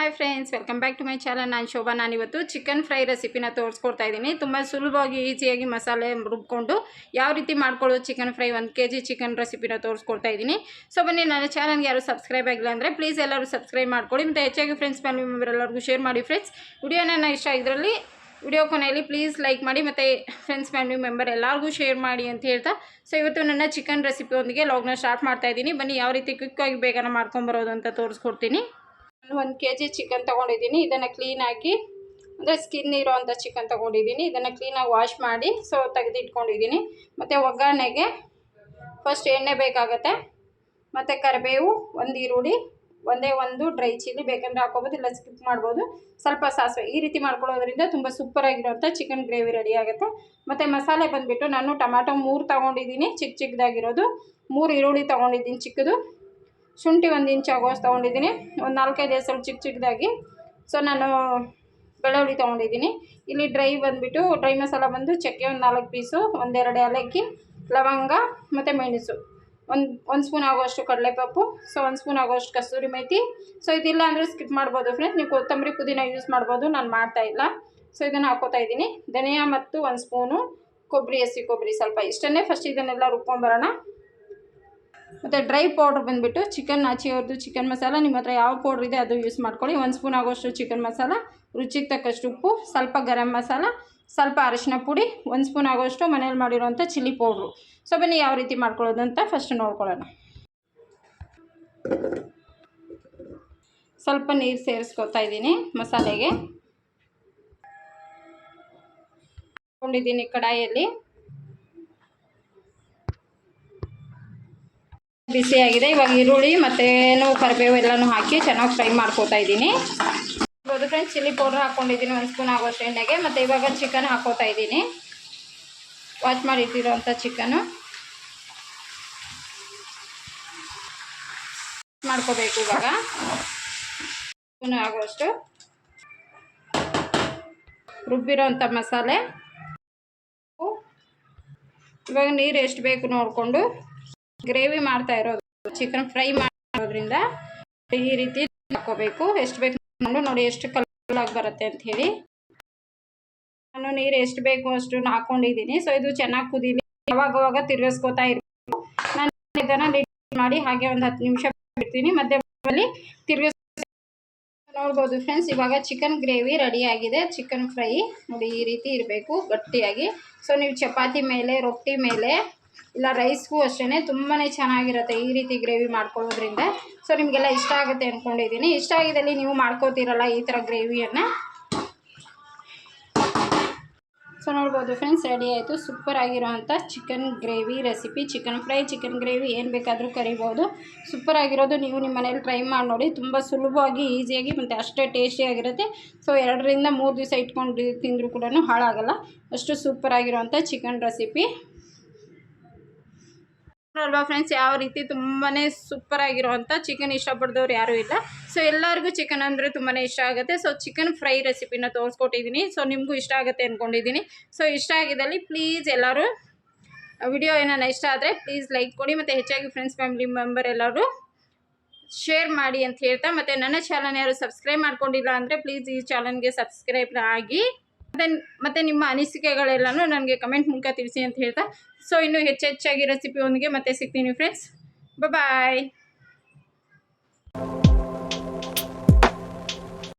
Hi friends welcome back to my channel ನಾನು ಶೋಭಾ. ನಾನಿವತ್ತು chicken fry ರೆಸಿಪಿನ ತೋರಿಸ್ಕೊಡ್ತಾ ಇದ್ದೀನಿ. ತುಂಬ ಸುಲಭವಾಗಿ ಈಸಿಯಾಗಿ ಮಸಾಲೆ ರುಬ್ಕೊಂಡು ಯಾವ ರೀತಿ ಮಾಡ್ಕೊಳ್ಳೋದು ಚಿಕನ್ ಫ್ರೈ ಒಂದು ಕೆ ಜಿ ಚಿಕನ್ ರೆಸಿಪಿನ ತೋರಿಸ್ಕೊಡ್ತಾ ಇದ್ದೀನಿ. ಸೊ ಬನ್ನಿ, ನನ್ನ ಚಾನಲ್ಗೆ ಯಾರು ಸಬ್ಸ್ಕ್ರೈಬ್ ಆಗಿಲ್ಲ ಅಂದರೆ ಪ್ಲೀಸ್ ಎಲ್ಲರೂ ಸಬ್ಸ್ಕ್ರೈಬ್ ಮಾಡ್ಕೊಳ್ಳಿ. ಮತ್ತು ಹೆಚ್ಚಾಗಿ ಫ್ರೆಂಡ್ಸ್ ಫ್ಯಾಮಿಲಿ ಮೆಂಬರ್ ಎಲ್ಲರಿಗೂ ಶೇರ್ ಮಾಡಿ ಫ್ರೆಂಡ್ಸ್ ವಿಡಿಯೋನ ಇಷ್ಟ ಇದರಲ್ಲಿ, ವಿಡಿಯೋ ಕೊನೆಯಲ್ಲಿ ಪ್ಲೀಸ್ ಲೈಕ್ ಮಾಡಿ, ಮತ್ತು ಫ್ರೆಂಡ್ಸ್ ಫ್ಯಾಮಿಲಿ ಮೆಂಬರ್ ಎಲ್ಲರಿಗೂ ಶೇರ್ ಮಾಡಿ ಅಂತ ಹೇಳ್ತಾ. ಸೊ ಇವತ್ತು ನನ್ನ ಚಿಕನ್ ರೆಸಿಪಿಯೊಂದಿಗೆ ಲಾಗ್ನ ಸ್ಟಾರ್ಟ್ ಮಾಡ್ತಾ ಇದ್ದೀನಿ. ಬನ್ನಿ, ಯಾವ ರೀತಿ ಕ್ವಿಕ್ಕಾಗಿ ಬೇಗನೆ ಮಾಡ್ಕೊಂಬರೋದು ಅಂತ ತೋರಿಸ್ಕೊಡ್ತೀನಿ. ನಾನು ಒಂದು ಕೆ ಜಿ ಚಿಕನ್ ತೊಗೊಂಡಿದ್ದೀನಿ. ಇದನ್ನು ಕ್ಲೀನಾಗಿ ಅಂದರೆ ಸ್ಕಿನ್ ಇರೋವಂಥ ಚಿಕನ್ ತೊಗೊಂಡಿದ್ದೀನಿ. ಇದನ್ನು ಕ್ಲೀನಾಗಿ ವಾಶ್ ಮಾಡಿ ಸೊ ತೆಗೆದಿಟ್ಕೊಂಡಿದ್ದೀನಿ. ಮತ್ತು ಒಗ್ಗರಣೆಗೆ ಫಸ್ಟ್ ಎಣ್ಣೆ ಬೇಕಾಗತ್ತೆ. ಮತ್ತು ಕರಿಬೇವು, ಒಂದು ಈರುಳ್ಳಿ, ಒಂದೇ ಒಂದು ಡ್ರೈ ಚಿಲ್ಲಿ ಬೇಕಂದರೆ ಹಾಕೋಬೋದು, ಇಲ್ಲ ಸ್ಕಿಪ್ ಮಾಡ್ಬೋದು. ಸ್ವಲ್ಪ ಸಾಸಿವೆ, ಈ ರೀತಿ ಮಾಡ್ಕೊಳ್ಳೋದ್ರಿಂದ ತುಂಬ ಸೂಪರಾಗಿರೋಂಥ ಚಿಕನ್ ಗ್ರೇವಿ ರೆಡಿ ಆಗುತ್ತೆ. ಮತ್ತು ಮಸಾಲೆ ಬಂದುಬಿಟ್ಟು ನಾನು ಟೊಮ್ಯಾಟೊ ಮೂರು ತೊಗೊಂಡಿದ್ದೀನಿ ಚಿಕ್ಕ ಚಿಕ್ಕದಾಗಿರೋದು ಮೂರು ಈರುಳ್ಳಿ ತೊಗೊಂಡಿದ್ದೀನಿ ಚಿಕ್ಕದು. ಶುಂಠಿ ಒಂದು ಇಂಚು ಆಗೋಷ್ಟು ತೊಗೊಂಡಿದ್ದೀನಿ. ಒಂದು ನಾಲ್ಕೈದು ಹೆಸರು ಚಿಕ್ಕ ಚಿಕ್ಕದಾಗಿ ಸೊ ನಾನು ಬೆಳ್ಳುಳ್ಳಿ ತೊಗೊಂಡಿದ್ದೀನಿ. ಇಲ್ಲಿ ಡ್ರೈ ಬಂದುಬಿಟ್ಟು ಡ್ರೈ ಮಸಾಲ ಬಂದು ಚಕ್ಕೆ ಒಂದು ನಾಲ್ಕು ಪೀಸು ಒಂದೆರಡು ಏಲಕ್ಕಿ, ಲವಂಗ ಮತ್ತು ಮೆಣಸು. ಒಂದು ಒಂದು ಸ್ಪೂನ್ ಆಗೋಷ್ಟು ಕಡಲೆಪಪ್ಪು ಸೊ ಒಂದು ಸ್ಪೂನ್ ಆಗೋಷ್ಟು ಕಸ್ತೂರಿ ಮೇಥಿ ಸೊ ಇದಿಲ್ಲ ಅಂದರೆ ಸ್ಕಿಪ್ ಮಾಡ್ಬೋದು ಫ್ರೆಂಡ್ಸ್ ನೀವು ಕೊತ್ತಂಬರಿ ಪುದೀನ ಯೂಸ್ ಮಾಡ್ಬೋದು, ನಾನು ಮಾಡ್ತಾ ಇಲ್ಲ. ಸೊ ಇದನ್ನು ಹಾಕೋತಾ ಇದ್ದೀನಿ. ಧನಿಯಾ ಮತ್ತು ಒಂದು ಸ್ಪೂನು ಕೊಬ್ಬರಿ ಹಸಿ ಕೊಬ್ಬರಿ ಸ್ವಲ್ಪ ಇಷ್ಟನ್ನೇ ಫಸ್ಟ್ ಇದನ್ನೆಲ್ಲ ರುಬ್ಕೊಂಬರೋಣ ಮತ್ತು ಡ್ರೈ ಪೌಡ್ರ್ ಬಂದುಬಿಟ್ಟು ಚಿಕನ್ ಅವ್ರದ್ದು ಚಿಕನ್ ಮಸಾಲ ನಿಮ್ಮ ಹತ್ರ ಯಾವ ಪೌಡ್ರ್ ಇದೆ ಅದು ಯೂಸ್ ಮಾಡ್ಕೊಳ್ಳಿ. ಒಂದು ಸ್ಪೂನ್ ಆಗೋಷ್ಟು ಚಿಕನ್ ಮಸಾಲ, ರುಚಿಗೆ ತಕ್ಕಷ್ಟು ಉಪ್ಪು, ಸ್ವಲ್ಪ ಗರಂ ಮಸಾಲ, ಸ್ವಲ್ಪ ಅರಿಶಿನ ಪುಡಿ, ಒಂದು ಸ್ಪೂನ್ ಆಗೋಷ್ಟು ಮನೇಲಿ ಮಾಡಿರೋಂಥ ಚಿಲ್ಲಿ ಪೌಡ್ರು ಸೊ ಬನ್ನಿ ಯಾವ ರೀತಿ ಮಾಡ್ಕೊಳ್ಳೋದು ಅಂತ ಫಸ್ಟ್ ನೋಡ್ಕೊಳ್ಳೋಣ. ಸ್ವಲ್ಪ ನೀರು ಸೇರಿಸ್ಕೊತಾ ಇದ್ದೀನಿ ಮಸಾಲೆಗೆ. ಹಾಕೊಂಡಿದ್ದೀನಿ ಕಡಾಯಿಯಲ್ಲಿ ಬಿಸಿಯಾಗಿದೆ ಇವಾಗ ಈರುಳ್ಳಿ ಮತ್ತೇನು ಕರಿಬೇವು ಎಲ್ಲನೂ ಹಾಕಿ ಚೆನ್ನಾಗಿ ಫ್ರೈ ಮಾಡ್ಕೋತಾ ಇದ್ದೀನಿ. ಇವಾಗ ಫ್ರೆಂಡ್ಸ್ ಚಿಲ್ಲಿ ಪೌಡ್ರ್ ಹಾಕ್ಕೊಂಡಿದ್ದೀನಿ ಒಂದು ಸ್ಪೂನ್ ಆಗೋಷ್ಟು ಎಣ್ಣೆಗೆ. ಮತ್ತು ಇವಾಗ ಚಿಕನ್ ಹಾಕೋತಾ ಇದ್ದೀನಿ. ವಾಶ್ ಮಾಡಿಟ್ಟಿರೋಂಥ ಚಿಕನು ಮಾಡ್ಕೋಬೇಕು ಇವಾಗ. ಸ್ಪೂನ್ ಆಗೋಷ್ಟು. ರುಬ್ಬಿರೋಂಥ ಮಸಾಲೆ. ಇವಾಗ ನೀರು ಎಷ್ಟು ಬೇಕು ನೋಡಿಕೊಂಡು ಗ್ರೇವಿ ಮಾಡ್ತಾ ಇರೋದು. ಚಿಕನ್ ಫ್ರೈ ಮಾಡೋದ್ರಿಂದ ಈ ರೀತಿ ಹಾಕೋಬೇಕು. ಎಷ್ಟು ಬೇಕು ನೋಡಿ ಎಷ್ಟು ಕಲರ್ ಆಗಿ ಬರುತ್ತೆ ಅಂತ ಹೇಳಿ. ನಾನು ನೀರು ಎಷ್ಟು ಬೇಕು ಅಷ್ಟು ಹಾಕೊಂಡಿದ್ದೀನಿ. ಸೊ ಇದು ಚೆನ್ನಾಗಿ ಕುದೀಲಿ. ಅವಾಗ ಅವಾಗ ತಿರ್ಗಿಸ್ಕೋತಾ ಇರಬೇಕು. ನಾನು ಇದನ್ನು ಮಾಡಿ ಹಾಗೆ ಒಂದು ಹತ್ತು ನಿಮಿಷ ಬಿಡ್ತೀನಿ. ಮಧ್ಯದಲ್ಲಿ ತಿರ್ಗಿಸ್ ನೋಡ್ಬೋದು ಫ್ರೆಂಡ್ಸ್ ಇವಾಗ ಚಿಕನ್ ಗ್ರೇವಿ ರೆಡಿ ಆಗಿದೆ. ಚಿಕನ್ ಫ್ರೈ ನೋಡಿ ಈ ರೀತಿ ಇರಬೇಕು ಗಟ್ಟಿಯಾಗಿ. ಸೊ ನೀವು ಚಪಾತಿ ಮೇಲೆ, ರೊಟ್ಟಿ ಮೇಲೆ ಇಲ್ಲ ರೈಸ್ಗೂ ಅಷ್ಟೇ ತುಂಬಾ ಚೆನ್ನಾಗಿರುತ್ತೆ ಈ ರೀತಿ ಗ್ರೇವಿ ಮಾಡ್ಕೊಳ್ಳೋದ್ರಿಂದ. ಸೊ ನಿಮಗೆಲ್ಲ ಇಷ್ಟ ಆಗುತ್ತೆ ಅಂದ್ಕೊಂಡಿದ್ದೀನಿ ಇಷ್ಟ ಆಗಿದ್ದಲ್ಲಿ ನೀವು ಮಾಡ್ಕೋತೀರಲ್ಲ ಈ ಥರ ಗ್ರೇವಿಯನ್ನು ಸೊ ನೋಡ್ಬೋದು ಫ್ರೆಂಡ್ಸ್ ರೆಡಿ ಆಯಿತು. Super ಆಗಿರೋವಂಥ chicken gravy recipe chicken fry chicken gravy ಏನು ಬೇಕಾದರೂ ಕರಿಬೋದು. ಸೂಪರ್ ಆಗಿರೋದು ನೀವು ನಿಮ್ಮ ಮನೇಲಿ ಟ್ರೈ ಮಾಡಿ ನೋಡಿ. ತುಂಬ ಸುಲಭವಾಗಿ ಈಸಿಯಾಗಿ ಮತ್ತು ಅಷ್ಟೇ ಟೇಸ್ಟಿಯಾಗಿರುತ್ತೆ ಸೊ ಎರಡರಿಂದ ಮೂರು ದಿವಸ ಇಟ್ಕೊಂಡು ತಿಂದರೂ ಕೂಡ ಹಾಳಾಗಲ್ಲ. ಅಷ್ಟು ಸೂಪರ್ ಆಗಿರೋವಂಥ ಚಿಕನ್ ರೆಸಿಪಿ ಅಲ್ವಾ ಫ್ರೆಂಡ್ಸ್? ಯಾವ ರೀತಿ ತುಂಬಾ ಸೂಪರ್ ಆಗಿರುವಂಥ ಚಿಕನ್ ಇಷ್ಟಪಡ್ದವ್ರು ಯಾರೂ ಇಲ್ಲ. ಸೊ ಎಲ್ಲರಿಗೂ ಚಿಕನ್ ಅಂದರೆ ತುಂಬಾ ಇಷ್ಟ ಆಗುತ್ತೆ. ಸೊ ಚಿಕನ್ ಫ್ರೈ ರೆಸಿಪಿನ ತೋರಿಸ್ಕೊಟ್ಟಿದ್ದೀನಿ ಸೊ ನಿಮಗೂ ಇಷ್ಟ ಆಗುತ್ತೆ ಅಂದ್ಕೊಂಡಿದ್ದೀನಿ ಸೊ ಇಷ್ಟ ಆಗಿದ್ದಲ್ಲಿ ಪ್ಲೀಸ್ ಎಲ್ಲರೂ ವಿಡಿಯೋ ಏನಾನ ಇಷ್ಟ ಆದರೆ ಪ್ಲೀಸ್ ಲೈಕ್ ಕೊಡಿ. ಮತ್ತು ಹೆಚ್ಚಾಗಿ ಫ್ರೆಂಡ್ಸ್ ಫ್ಯಾಮಿಲಿ ಮೆಂಬರ್ ಎಲ್ಲರೂ ಶೇರ್ ಮಾಡಿ ಅಂತ ಹೇಳ್ತಾ, ಮತ್ತು ನನ್ನ ಚಾನಲ್ ಯಾರು ಸಬ್ಸ್ಕ್ರೈಬ್ ಮಾಡ್ಕೊಂಡಿಲ್ಲ ಅಂದರೆ ಪ್ಲೀಸ್ ಈ ಚಾನಲ್ಗೆ ಸಬ್ಸ್ಕ್ರೈಬ್ ಆಗಿ ಮತ್ತು ಮತ್ತು ನಿಮ್ಮ ಅನಿಸಿಕೆಗಳೆಲ್ಲನೂ ನನಗೆ ಕಮೆಂಟ್ ಮೂಲಕ ತಿಳಿಸಿ ಅಂತ ಹೇಳ್ತಾ. ಸೊ ಇನ್ನೂ ಹೆಚ್ಚೆಚ್ಚಾಗಿ ರೆಸಿಪಿ ಒಂದಿಗೆ ಮತ್ತೆ ಸಿಗ್ತೀನಿ ಫ್ರೆಂಡ್ಸ್ ಬಾಯ್